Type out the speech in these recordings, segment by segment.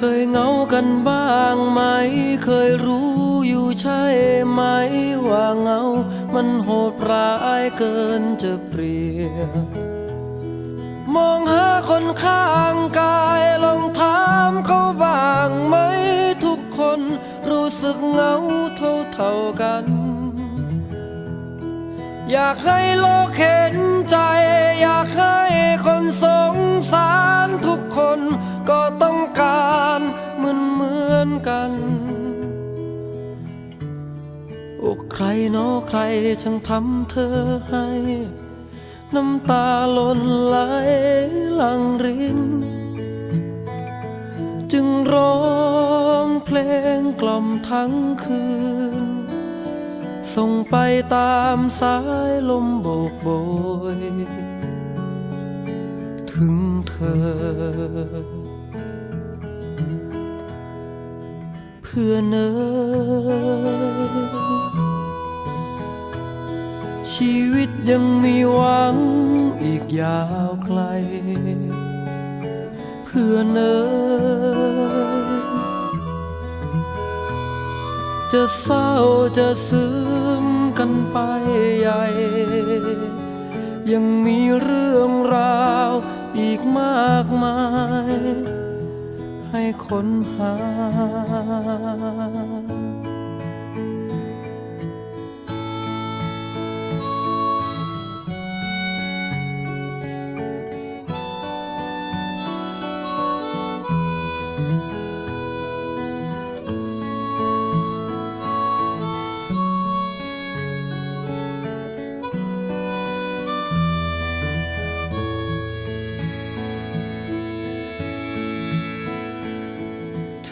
เคยเหงากันบ้างไหม เคยรู้อยู่ใช่ไหม ว่าเหงา มันโหดร้ายเกินจะเปรียบ มองหาคนข้างกายลองถามเขาบ้างไหม ทุกคนรู้สึกเหงาเท่าเท่าๆกัน อยากให้โลกเห็นใจ อยากให้คนสงสารทุกคนก็ต้องการ กัน โอ้ใครเนาะใครช่างทำเธอให้ น้ำตาล่นไหลหลังริน จึงร้องเพลงกล่อมทั้งคืน ส่งไปตามสายลมโบกโบย ถึงเธอ พื่อเนยชีวิตยังมีหวังอีกยาวไกล เพื่อเนยจะเศร้าจะซึมกันไปใหญ่ ยังมีเรื่องราวอีกมากมาย ให้ค้นหา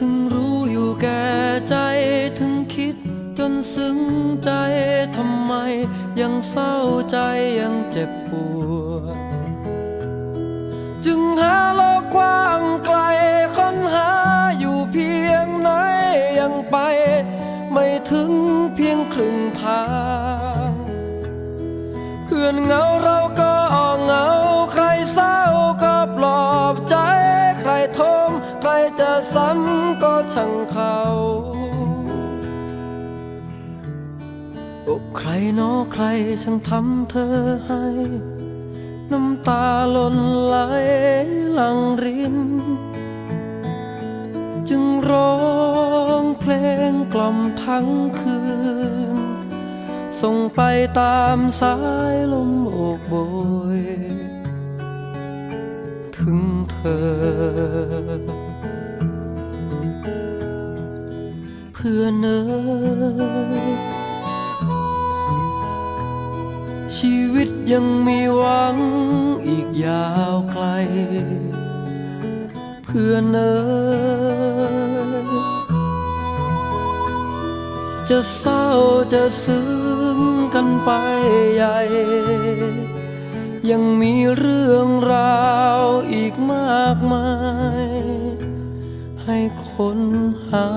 ถึงรู้อยู่แก่ใจถึงคิดจนซึ้งใจทำไม ยังเศร้าใจยังเจ็บปวดจึงหาโลกกว้างไกลค้นหาอยู่เพียงไหนยังไป ไม่ถึงเพียงครึ่งทาง เพื่อนเหงาเราก็ รนอใครช่างทำเธอให้ น้ำตาหล่นไหลหลังริน จึงร้องเพลงกล่อมทั้งคืน ส่งไปตามสายลมโบกโบย ถึงเธอเพื่อเนย ชีวิตยังมีหวังอีกยาวไกล เพื่อเนยจะเศร้าจะซึ้งกันไปใหญ่ ยังมีเรื่องราวอีกมากมาย ให้ค้นหา